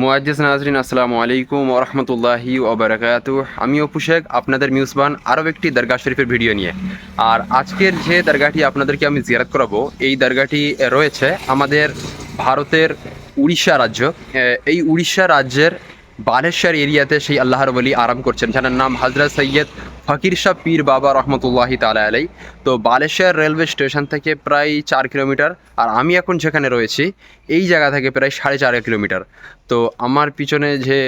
মুআজ্জিস নাজরিন, আসসালামু আলাইকুম ওরহমতুল্লাহি ওবরাকাত আমি অপু শেখ, আপনাদের মিউসবান আরও একটি দরগা শরীফের ভিডিও নিয়ে। আর আজকের যে দরগাটি আপনাদেরকে আমি জিয়ারত করাবো, এই দরগাটি রয়েছে আমাদের ভারতের উড়িষ্যা রাজ্য। এই উড়িষ্যা রাজ্যের বালেশ্বর এরিয়াতে সেই আল্লাহর বলি আরাম করছেন যার নাম হাজরা সৈয়দ ফকির শাহ পীর বাবা রহমতুল্লাহি তালা আলাই তো বালেশ্বর রেলওয়ে স্টেশন থেকে প্রায় চার কিলোমিটার, আর আমি এখন যেখানে রয়েছি, এই জায়গা থেকে প্রায় সাড়ে চার কিলোমিটার। তো আমার পিছনে যে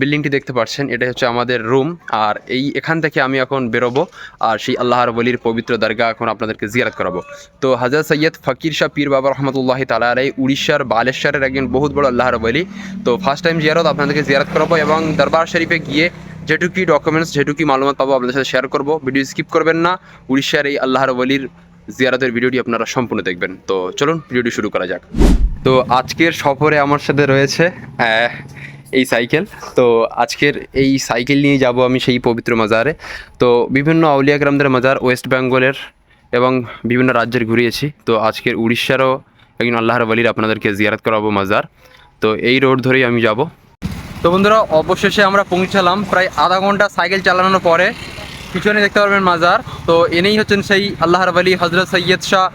বিল্ডিংটি দেখতে পাচ্ছেন এটা হচ্ছে আমাদের রুম। আর এই এখান থেকে আমি এখন বেরোবো, আর সেই আল্লাহর বলির পবিত্র দরগা এখন আপনাদেরকে জিয়ারত করাবো। তো হাজার সৈয়দ ফকির শাহ পীর বাবা রহমতুল্লাহি তালা আলাই উড়িষ্যার বালেশ্বরের একজন বহুত বড় আল্লাহর বলি তো ফার্স্ট টাইম জিয়ারত আপনাদেরকে জিয়ারত করাবো এবং দরবার শরীফে গিয়ে যেটুকুই ডকুমেন্টস যেটুকুই মালুমাত পাবো আপনাদের সাথে শেয়ার করব। ভিডিও স্কিপ করবেন না, উড়িষ্যার এই আল্লাহর বলির জিয়ারতের ভিডিওটি আপনারা সম্পূর্ণ দেখবেন। তো চলুন ভিডিওটি শুরু করা যাক। তো আজকের সফরে আমার সাথে রয়েছে এই সাইকেল। তো আজকের এই সাইকেল নিয়ে যাব আমি সেই পবিত্র মাজারে। তো বিভিন্ন আউলিয়া গ্রামদের মাজার ওয়েস্ট বেঙ্গলের এবং বিভিন্ন রাজ্যের ঘুরিয়েছি। তো আজকের উড়িষ্যারও একজন আল্লাহর বলির আপনাদেরকে জিয়ারত করাবো মাজার। তো এই রোড ধরেই আমি যাব। তো বন্ধুরা, অবশেষে আমরা পৌঁছালাম। প্রায় আধা ঘণ্টা সাইকেল চালানোর পরে পিছনে দেখতে পারবেন মাজার। তো এনেই হচ্ছেন সেই আল্লাহর বলি হজরত সৈয়দ শাহ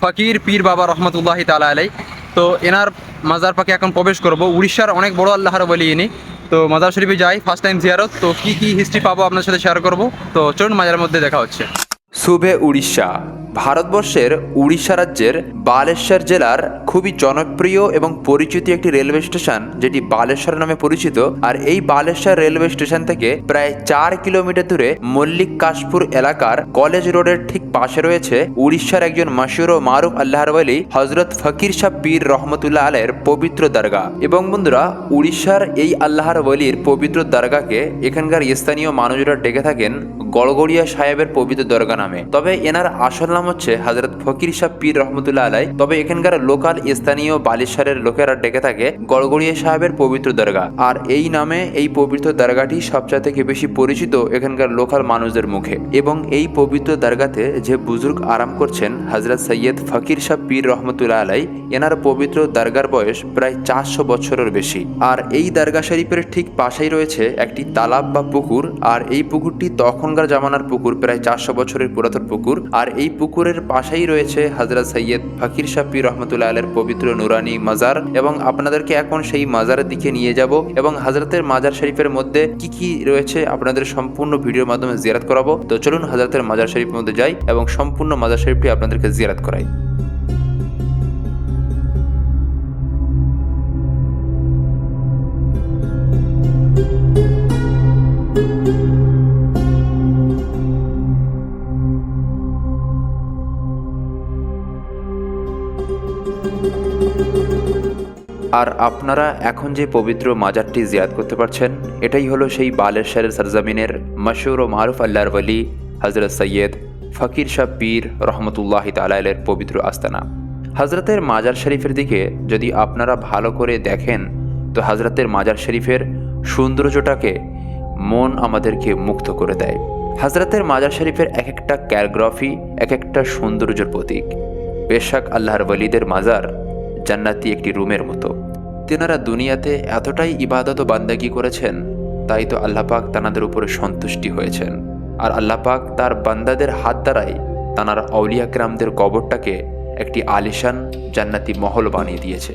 ফকির পীর বাবা রহমতুল্লাহি তালা আলাই তো এনার মাজার পাকে এখন প্রবেশ করব। উড়িষ্যার অনেক বড় আল্লাহর বলি ইনি। তো মাজার শরীফে যাই ফার্স্ট টাইম জিয়ারত তো কি কি হিস্ট্রি পাবো আপনার সাথে শেয়ার করব। তো চলুন মাজারের মধ্যে দেখা হচ্ছে। শুভে উড়িষ্যা। ভারতবর্ষের উড়িষ্যা রাজ্যের বালেশ্বর জেলার খুবই জনপ্রিয় এবং পরিচিত একটি রেলওয়ে স্টেশন, যেটি বালেশ্বর নামে পরিচিত। আর এই বালেশ্বর রেলওয়ে স্টেশন থেকে প্রায় চার কিলোমিটার দূরে মল্লিক কাশপুর এলাকার কলেজ রোডের ঠিক পাশে রয়েছে উড়িষ্যার একজন মাসুর ও মারুফ আল্লাহর ওয়ালি হজরত ফকির শাহ পীর রহমতুল্লাহ আলের পবিত্র দরগা এবং বন্ধুরা, উড়িষ্যার এই আল্লাহর ওয়ালির পবিত্র দরগাকে এখানকার স্থানীয় মানুষরা ডেকে থাকেন গড়গড়িয়া সাহেবের পবিত্র দরগা নামে। তবে এনার আসল নাম হচ্ছে হজরত ফকির শাহ পীর রহমতুল্লাহ আলাই। তবে এখানকার লোকাল স্থানীয় বালেশ্বরের লোকেরা ডেকে থাকে গড়গড়িয়া সাহেবের পবিত্র দরগা। আর এই নামে এই পবিত্র দরগাটি সবচেয়ে থেকে বেশি পরিচিত এখানকার লোকাল মানুষদের মুখে। এবং এই পবিত্র দরগাতে যে বুজুর্গ আরাম করছেন হজরত সৈয়দ ফকির শাহ পীর রহমতুল্লাহ আলাই, এনার পবিত্র দরগার বয়স প্রায় চারশো বছরের বেশি। আর এই দরগা শরীফের ঠিক পাশেই রয়েছে একটি তালাব বা পুকুর। আর এই পুকুরটি তখনকার জামানার পুকুর প্রায় চারশো বছরের পুরাতন পুকুর। আর এই পুকুরের পাশেই রয়েছে হাজরা সৈয়দ ফাকির পীর রহমতুল্লাহ আলের পবিত্র নুরানি মাজার। এবং আপনাদেরকে এখন সেই মাজারের দিকে নিয়ে যাব এবং হাজরতের মাজার শরীফের মধ্যে কি কি রয়েছে আপনাদের সম্পূর্ণ ভিডিওর মাধ্যমে জিয়ারাত করাবো। তো চলুন হাজরতের মাজার শরীফের মধ্যে যাই এবং সম্পূর্ণ মাজার শরীফটি আপনাদেরকে জিয়ারাত করাই। আর আপনারা এখন যে পবিত্র মাজারটি জিয়াদ করতে পারছেন, এটাই হলো সেই বালেশ্বরের সরজমিনের মশহুর ও মারুফ আল্লাহর ওয়ালি হজরত সৈয়দ ফকির শাহ পীর রহমতুল্লাহ তালাইলের পবিত্র আস্তানা। হজরতের মাজার শরীফের দিকে যদি আপনারা ভালো করে দেখেন, তো হজরতের মাজার শরীফের সৌন্দর্যটাকে মন আমাদেরকে মুগ্ধ করে দেয়। হজরতের মাজার শরীফের এক একটা ক্যারগ্রাফি এক একটা সৌন্দর্যের প্রতীক। বেশাক আল্লাহর ওয়ালিদের মাজার জান্নাতি একটি রুমের মতো। তেনারা দুনিয়াতে এতটাই ইবাদত ও বান্দাগি করেছেন, তাই তো আল্লাপাক তানাদের উপরে সন্তুষ্টি হয়েছেন। আর আল্লাপাক তার বান্দাদের হাত দ্বারাই তানার অলিয়াক্রামদের কবরটাকে একটি আলিশান জান্নাতি মহল বানিয়ে দিয়েছে।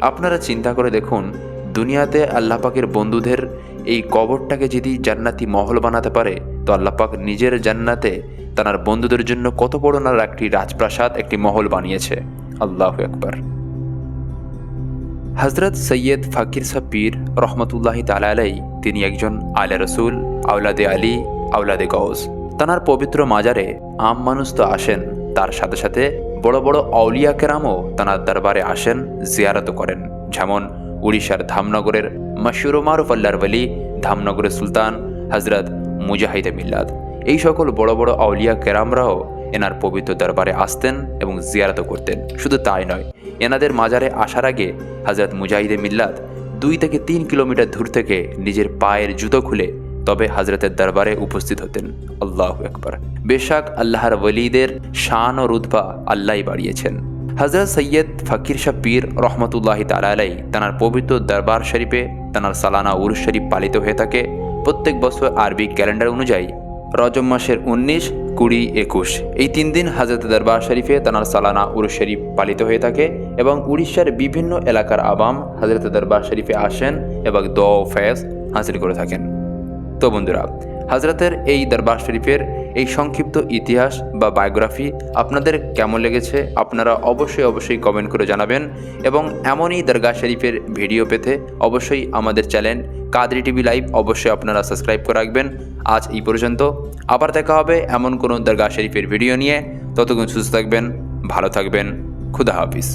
আপনারা চিন্তা করে দেখুন, দুনিয়াতে আল্লাপাকের বন্ধুদের এই কবরটাকে যদি জান্নাতি মহল বানাতে পারে, তো আল্লাপাক নিজের জান্নাতে তার বন্ধুদের জন্য কত বড় না একটি রাজপ্রাসাদ, একটি মহল বানিয়েছে। আল্লাহ একবার হজরত সৈয়দ ফাকির সাপির রহমতুল্লাহ তালাই তিনি একজন আলা রসুল আউলাদে আলী আউলাদে গৌস তানার পবিত্র মাজারে আম মানুষ তো আসেন, তার সাথে সাথে বড় বড় আউলিয়া কেরামও তানার দরবারে আসেন, জিয়ারত করেন। যেমন উড়িষ্যার ধামনগরের মশহুর মারুফ আল্লাহর বলি ধামনগরের সুলতান হজরত মুজাহিদে মিল্লাদ এই সকল বড় বড় আউলিয়া কেরামরাও এনার পবিত্র দরবারে আসতেন এবং জিয়ারত করতেন। শুধু তাই নয়, এনাদের মাজারে আসার আগে হজরত মুজাহিদে মিল্লাত দুই থেকে তিন কিলোমিটার দূর থেকে নিজের পায়ের জুতো খুলে তবে হজরতের দরবারে উপস্থিত হতেন। আল্লাহ একবার বেশাক আল্লাহর ওলিদের শান ও রুতবা আল্লাহ বাড়িয়েছেন। হজরত সৈয়দ ফকির শাহ পীর রহমতুল্লাহ তালাই তাঁর পবিত্র দরবার শরীফে তাঁর সালানা উরুস শরীফ পালিত হয়ে থাকে। প্রত্যেক বছর আরবি ক্যালেন্ডার অনুযায়ী রজব মাসের উনিশ, কুড়ি, একুশ। এই তিন দিন হাজরত দরবার শরীফে তানার সালানা উরুস শরীফ পালিত হয়ে থাকে এবং উড়িষ্যার বিভিন্ন এলাকার আবাম হাজরত দরবার শরীফে আসেন এবং দ ফয়েজ হাসিল করে থাকেন। তো বন্ধুরা, হাজরতের এই দরবার শরীফের এই সংক্ষিপ্ত ইতিহাস বা বায়োগ্রাফি আপনাদের কেমন লেগেছে আপনারা অবশ্যই অবশ্যই কমেন্ট করে জানাবেন এবং এমনই দরগা শরীফের ভিডিও পেতে অবশ্যই আমাদের চ্যানেল কাদরি টিভি লাইভ অবশ্যই আপনারা সাবস্ক্রাইব করে রাখবেন। আজ এই পর্যন্ত, আবার দেখা হবে এমন কোনো দরগা শরীফের ভিডিও নিয়ে। ততক্ষণ সুস্থ থাকবেন, ভালো থাকবেন, খুদা হাফিজ।